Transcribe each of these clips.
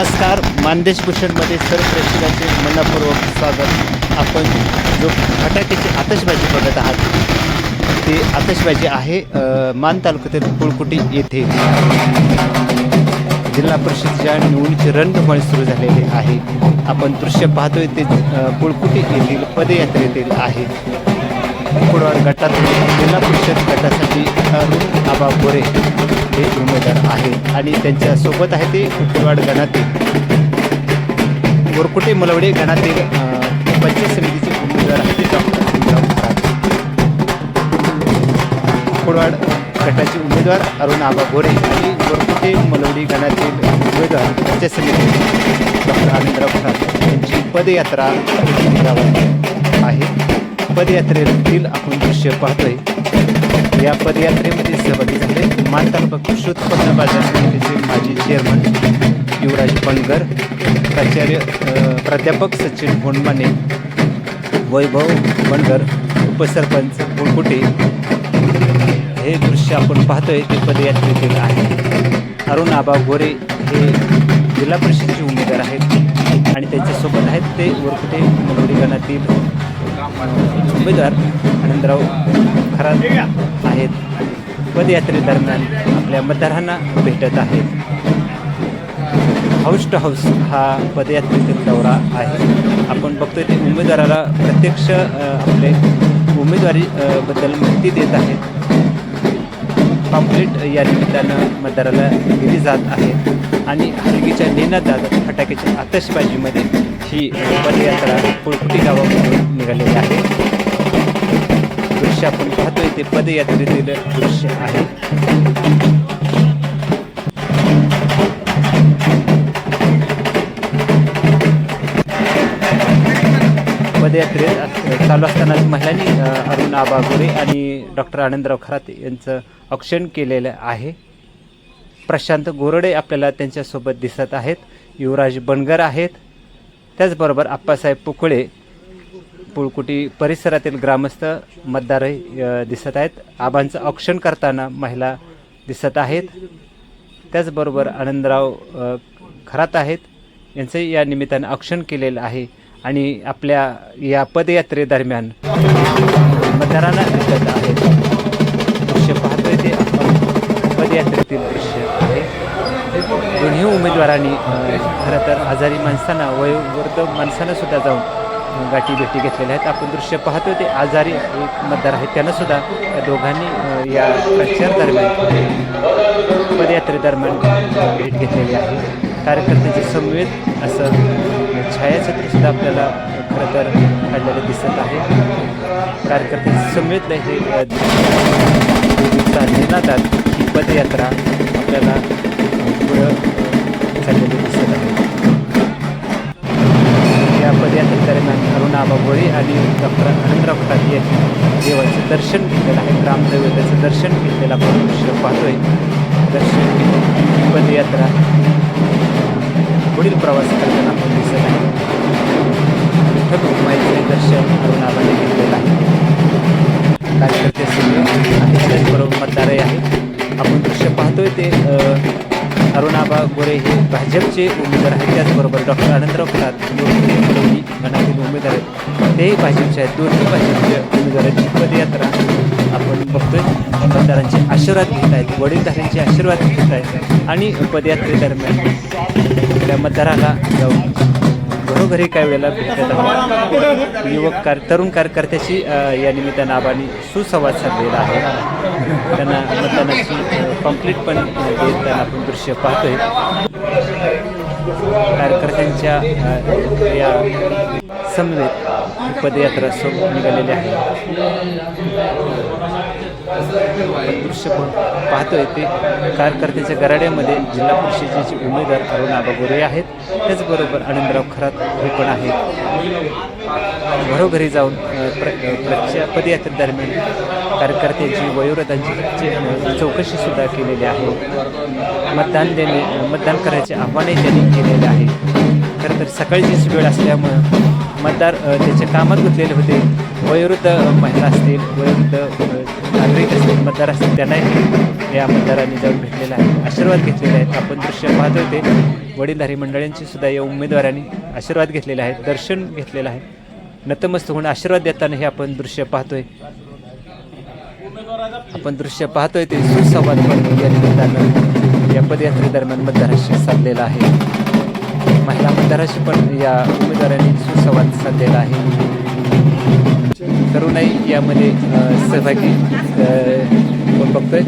नमस्कार मानदेश भूषणमध्ये सर्व प्रेक्षकांचे मनपूर्वक स्वागत. आपण जो फटाक्याची आतषबाजी बघत आहात ते आतषबाजी आहे मान तालुक्यातील कुळकुटी येथे. जिल्हा परिषदेच्या निवडणुकीची रणधुमाळी सुरू झालेली आहे. आपण दृश्य पाहतोय ते कुळकुटी येथील पदयात्रेतील आहे. कुडवाड गटातून जिल्हा परिषद गटासाठी अरुण आबा बोरे हे उमेदवार आहेत आणि त्यांच्यासोबत आहे ते कुडवाड गणातील. गोरकुटे मुलवडे गणातील पंचायत समितीचे उमेदवार आहेत डॉक्टर भीमराव खरात. कुडवाड गटाचे उमेदवार अरुण आबा गोरे आणि गोरकुटे मलवडी गणातील उमेदवार पंचायत समिती डॉक्टर आनंदराव खरात यांची पदयात्रा आहे. पदयात्रेतील आपण दृश्य पाहतोय. या पदयात्रेमध्ये सहभागी झाले मान तालुका कृषी उत्पन्न बाजार समितीचे माजी चेअरमन युवराज बनगर प्राचार्य प्राध्यापक सचिन होंडमाने वैभव बनगर उपसरपंच कुळकुटे हे दृश्य आपण पाहतोय ते पदयात्रेतील आहे. अरुण आबा गोरे हे जिल्हा परिषदेचे उमेदवार आहेत आणि त्यांच्यासोबत आहेत ते वरकुटे मनोडी गणातील उमेदवार आनंदराव खरात आहेत. पदयात्रेदरम्यान आपल्या मतदारांना भेटत आहेत. हाऊस टू हाऊस हा पदयात्रेतील दौरा आहे. आपण बघतोय ते उमेदवाराला प्रत्यक्ष आपले उमेदवारी बद्दल माहिती देत आहेत. पॉम्पलेट या निमित्तानं मतदाराला दिली जात आहे. आणि हलगीच्या नेण्यात फटाक्याच्या आतषबाजीमध्ये ही पदयात्रा पुळपुटी गावामधून निघालेली आहे. दृश्य आपण पाहतोय ते पदयात्रेतील दृश्य आहे. पदयात्रेत चालू असताना महिलांनी अरुण आबा गोरे आणि डॉक्टर आनंदराव खराते यांचं औक्षण केलेलं आहे. प्रशांत गोरडे आपल्याला त्यांच्यासोबत दिसत आहेत. युवराज बनगर आहेत. त्याचबरोबर आप्पासाहेब पुकळे पुळकुटी परिसरातील ग्रामस्थ मतदारही दिसत आहेत. आबांचं औक्षण करताना महिला दिसत आहेत. त्याचबरोबर आनंदराव खरात आहेत. यांचंही या निमित्तानं औक्षण केलेलं आहे आणि आपल्या या पदयात्रेदरम्यान मतदारांना दिसत आहे. दोन्ही उमेदवारांनी खरं तर आजारी माणसांना वयोवृद्ध माणसांना सुद्धा जाऊन गाठी भेटी घेतलेल्या आहेत. आपण दृश्य पाहतो ते आजारी एक मतदार आहेत. त्यांना सुद्धा या दोघांनी या प्रचार दरम्यान पदयात्रेदरम्यान भेट घेतलेली आहे. कार्यकर्त्यांचे समवेत असं छायाचित्र सुद्धा आपल्याला खरं तर काढलेलं दिसत आहे. कार्यकर्त्यांचे समवेत हे निनादात ही पदयात्रा आपल्याला अरुण आणि डॉक्टर आनंदराव खरात यांनी देवाचं दर्शन घेतलेलं आहे. ग्रामदैवताचं दर्शन घेतलेलं आपण दृश्य पाहतोय. दर्शन घेऊन पदयात्रा पुढील प्रवास करताना आपण दिसत आहे. विठ्ठल माहिती दर्शन अरुणाबाने घेतलेलं आहे. कार्यकर्ते सगळे त्याचबरोबर मतदारही आहेत आपण दृश्य पाहतोय ते अरुणाबा गोरे हे भाजपचे उमेदवार आहेत. त्याचबरोबर डॉक्टर आनंदराव खरात दोन्ही गणातील उमेदवार आहेत तेही भाजपचे आहेत दोन्ही भाजपच्या उमेदवारांची पदयात्रा आपण बघतोय मतदारांचे आशीर्वाद घेत आहेत वडीलधाऱ्यांचे आशीर्वाद घेत आहेत. आणि पदयात्रेदरम्यान आपल्या मतदाराला जाऊन घरोघरी काही वेळेला भेटत युवक कार तरुण कार्यकर्त्याशी या निमित्तानं आबांनी सुसंवाद साधलेला आहे. त्यांना मतदानाची कंप्लीट पण देत त्यांना आपण दृश्य पाहतोय. कार्यकर्त्यांच्या या समवेत पदयात्रा सो निघालेली आहे. दृश्य पण पाहतोय ते कार्यकर्त्याच्या गराड्यामध्ये जिल्हा परिषदेचे उमेदवार अरुण आबा गोरे आहेत. त्याचबरोबर आनंदराव खरात हे पण आहेत. घरोघरी जाऊन प्र प्रच्या पदयात्रेदरम्यान कार्यकर्त्यांची वयोवृद्धांची चौकशीसुद्धा केलेली आहे. मतदान देणे मतदान करायचे आव्हानही त्यांनी केलेले आहे. खरं तर सकाळचीच वेळ असल्यामुळं मतदार त्याचे त्याच्या कामात गुंतलेले होते. वयोवृद्ध महिला असतील वयोवृद्ध नागरिक असतील मतदार असतील त्यांनाही या मतदारांनी जाऊन भेटलेला आहे. आशीर्वाद घेतलेले आहेत आपण दृश्य पाहत ते. वडीलधारी मंडळींची सुद्धा या उमेदवारांनी आशीर्वाद घेतलेले आहेत दर्शन घेतलेलं आहे. नतमस्तक होऊन आशीर्वाद देताना हे आपण दृश्य पाहतोय. आपण दृश्य पाहतोय ते सुसंवाद पण या निमित्तानं या पदयात्रेदरम्यान मतदाराशी साधलेला आहे. महिला मतदाराशी पण या उमेदवारांनी सुसंवाद साधलेला आहे. तरुणाई यामध्ये सहभागी अ, आपण बघतोय?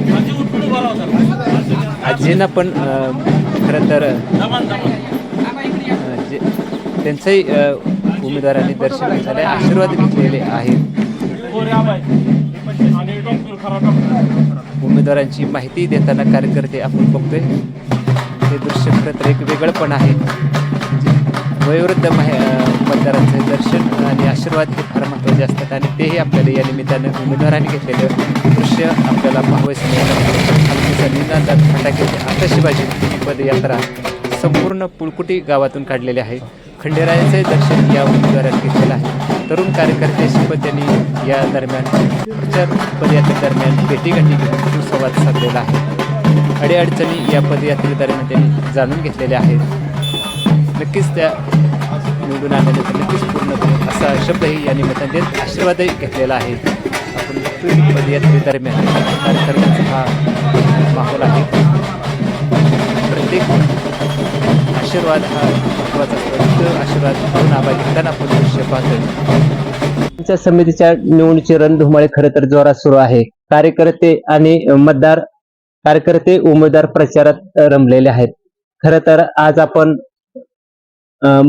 आजींना पण खरं तर जे त्यांचंही उमेदवारांनी दर्शन घेतलेले आशीर्वाद घेतलेले आहेत. उमेदवारांची माहिती देताना कार्यकर्ते आपण बघतोय. हे दृश्य खरंतर एक वेगळं पण आहे. वयोवृद्ध महि अं, मतदारांचे दर्शन आणि आशीर्वाद हे फार महत्त्वाचे असतात आणि तेही आपल्याला या निमित्तानं उमेदवारांनी घेतलेलं दृश्य आपल्याला पाहावयास निनादात फटाक्याची आकाशबाजी पदयात्रा संपूर्ण पुळकुटी गावातून काढलेली आहे. खंडेरायाचे दर्शन या उमेदवारात घेतलेलं आहे. तरुण कार्यकर्ते पण त्यांनी या दरम्यान प्रचार पदयात्रेदरम्यान भेटीगाठी घेऊन सुसंवाद साधलेला आहे. अडीअडचणी या पदयात्रेदरम्यान त्यांनी जाणून घेतलेल्या आहेत. नक्कीच त्या निवडून आल्यानंतर नक्कीच पूर्ण करू असा शब्दही या निमित्ताने देत आशीर्वादही घेतलेला आहे. आपण पदयात्रेदरम्यान कार्यकर्त्यांचा हा माहोल आहे. प्रत्येक आशीर्वाद हा महत्त्वाचा असतो. आशीर्वाद घेऊन आबा घेताना आपण दृश्य पाहतोय पंचायत समितीच्या निवडणुकीची रणधुमाळी खरं तर जोरात सुरू आहे. कार्यकर्ते आणि मतदार कार्यकर्ते उमेदवार प्रचारात रमलेले आहेत. खरं तर आज आपण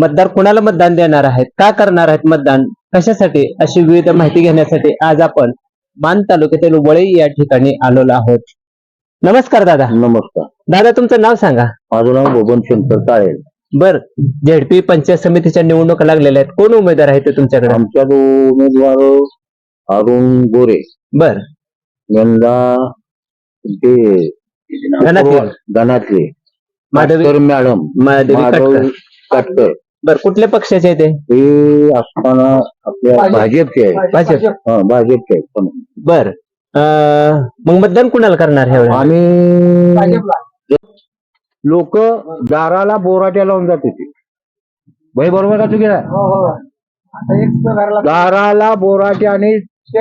मतदार कोणाला मतदान देणार आहेत? का करणार आहेत मतदान? कशासाठी? अशी विविध माहिती घेण्यासाठी आज आपण मान तालुक्यातील वळई या ठिकाणी आलेलो आहोत. नमस्कार दादा. नमस्कार. दादा तुमचं नाव सांगा. माझं नाव बबन शंकर ताळेल बर झेडपी पंचायत समितीच्या निवडणुका लागलेल्या आहेत. कोण उमेदवार आहे ते तुमच्याकडे? आमच्या तो उमेदवार अरुण गोरे. बर. यंदा ते धनातले. धनातले माधवी मॅडम. माधवी माधव काटकर. काटकर. बर कुठल्या पक्षाचे आहे ते? असताना आपल्या भाजपचे आहे. भाजप. हा भाजपचे आहे पण बर. अं, मग मतदान कुणाला करणार वेळेला? आणि लोक दाराला बोराट्या लावून जात होते भाई बरोबर का चुकीला दाराला बोराट्या आणि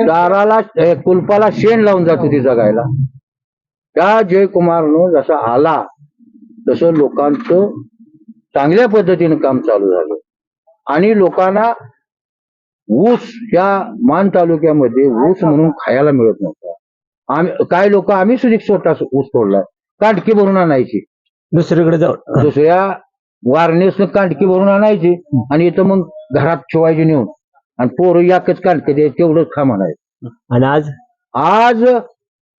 दाराला कुलपाला शेण लावून जात होती जगायला. त्या जयकुमारनं जसा आला तसं लोकांचं चांगल्या पद्धतीनं काम चालू झालं. आणि लोकांना ऊस या मान तालुक्यामध्ये ऊस म्हणून खायला मिळत नव्हता. आम्ही काय लोक आम्ही सुद्धा स्वतः ऊस तोडलाय. काटकी भरून आणायची. दुसरीकडे जाऊ दुसऱ्या वारणेसनं कांडकी भरून आणायची आणि इथं मग घरात ठेवायची नेऊन. आणि पोरं याकच कांडके द्यायचे तेवढंच खा म्हणायचं. आणि आज? आज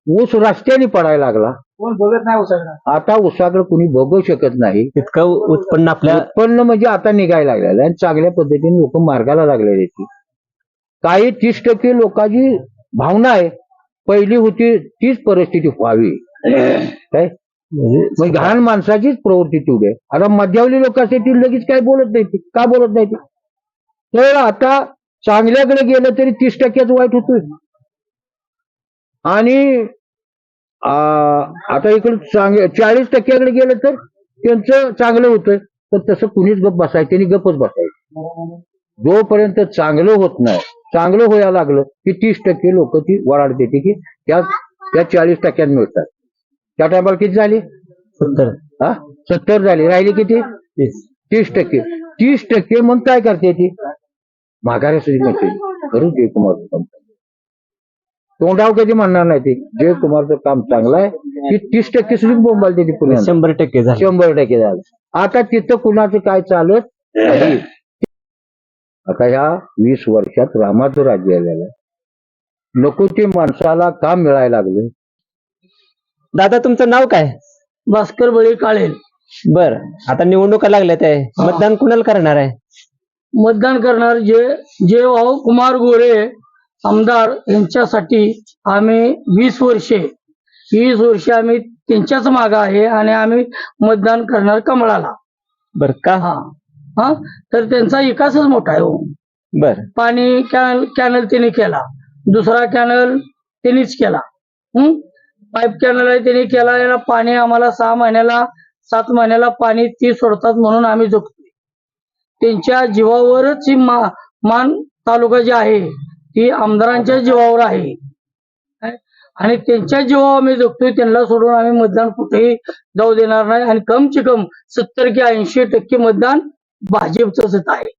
ऊस रस्त्याने पडायला लागला. कोण बघत नाही उसाकडे? आता ऊसाकडे कुणी बघू शकत नाही. इतकं उत्पन्न आपल्या उत्पन्न म्हणजे आता निघायला लागलेलं आहे आणि चांगल्या पद्धतीने लोक मार्गाला लागलेले आहेत काही तीस टक्के लोकांची भावना आहे. पहिली होती तीच परिस्थिती व्हावी. काय? मग घाण माणसाचीच प्रवृत्ती तेवढी आहे. आता मध्यावली लोक असते ती लगेच काय बोलत नाही ती का बोलत नाही ती तर आता चांगल्याकडे गेलं तरी तीस टक्क्याच वाईट होतोय. आणि आ, आता इकडे चांग चाळीस टक्क्याकडे गेलं तर त्यांचं चांगलं होतंय. पण तसं कुणीच गप बसायचं त्यांनी गपच बसायचं जोपर्यंत चांगलं होत नाही चांगलं व्हायला लागलं की तीस टक्के लोक ती वराड देते की त्या त्या चाळीस टक्क्यात मिळतात. त्या टायमाला किती झाली? सत्तर. हा? सत्तर झाली. राहिली किती? तीस. तीस टक्के. तीस टक्के मग काय करते ती? माघाऱ्यासाठी म्हणते करू जयकुमारचं काम. तोंडाव कधी म्हणणार नाही ते. जयकुमारचं काम चांगलं आहे. ती तीस टक्के सुद्धा बोंबाल देते पुण्यात शंभर टक्के झाले. शंभर टक्के झालं. आता तिथं कुणाचं काय चालत नाही. आता ह्या वीस वर्षात रामाचं राज्य आलेलं आहे. नको ते माणसाला काम मिळायला लागलं. दादा तुमचं नाव काय? भास्कर बळी काळेल. बर. आता निवडणुका लागल्यात आहे. मतदान कुणाला करणार आहे? मतदान करणार जे जे भाऊ कुमार गोरे आमदार यांच्यासाठी आम्ही वीस वर्षे वीस वर्षे आम्ही त्यांच्याच मागे आहे आणि आम्ही मतदान करणार कमळाला. बर का? हा. हा? तर त्यांचा विकासच मोठा आहे हो. बर. पाणी कॅनल कॅनल त्यांनी केला. दुसरा कॅनल त्यांनीच केला. हम्म पाईप कॅनल आहे त्यांनी केला पाणी आम्हाला सहा महिन्याला सात महिन्याला पाणी ती सोडतात म्हणून आम्ही जगतोय. त्यांच्या जीवावरच ही मा मान तालुका जी आहे ती आमदारांच्या जीवावर आहे. आणि त्यांच्या जीवावर आम्ही जगतोय त्यांना सोडून आम्ही मतदान कुठेही जाऊ देणार नाही. आणि कमचे कम सत्तर कि ऐंशी टक्के मतदान भाजपचंच आहे.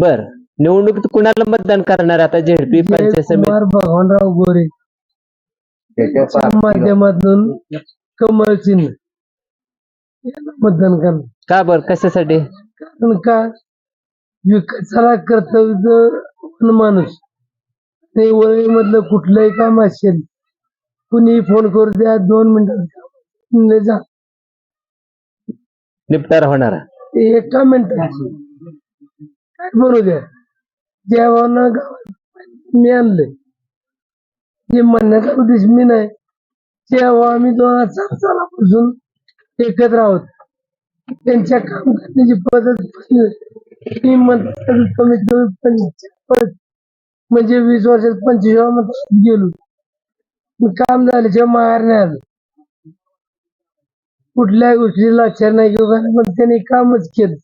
बर. निवडणुकीत कुणाला मतदान करणार आता? झेडपी पंचायत समिती कुमार भगवानराव गोरे. त्याच्या माध्यमातून कमळ चिन्ह याला मतदान करणार. का बर? कशासाठी? कारण का? विकासाला कर्तव्य माणूस. ते वळीमधलं कुठलंही काम असेल कुणी फोन करू द्या दोन मिनिटात जा. निपटारा होणार. ते एका मिनिटात. म्हणू द्या जेव्हा गावात मी आणलंय. जे म्हणण्याचा उद्देश मी नाही. तेव्हा आम्ही दोन हजार सालापासून एकत्र आहोत. त्यांच्या काम करण्याची पद्धत मी म्हणतो कमीत कमी म्हणजे वीस वर्षात पंचवीस म्हणतात गेलो. मी काम झाल्याशिवाय माहेर नाही कुठल्याही गोष्टी लक्षात नाही घेऊ पण त्यांनी कामच केलं.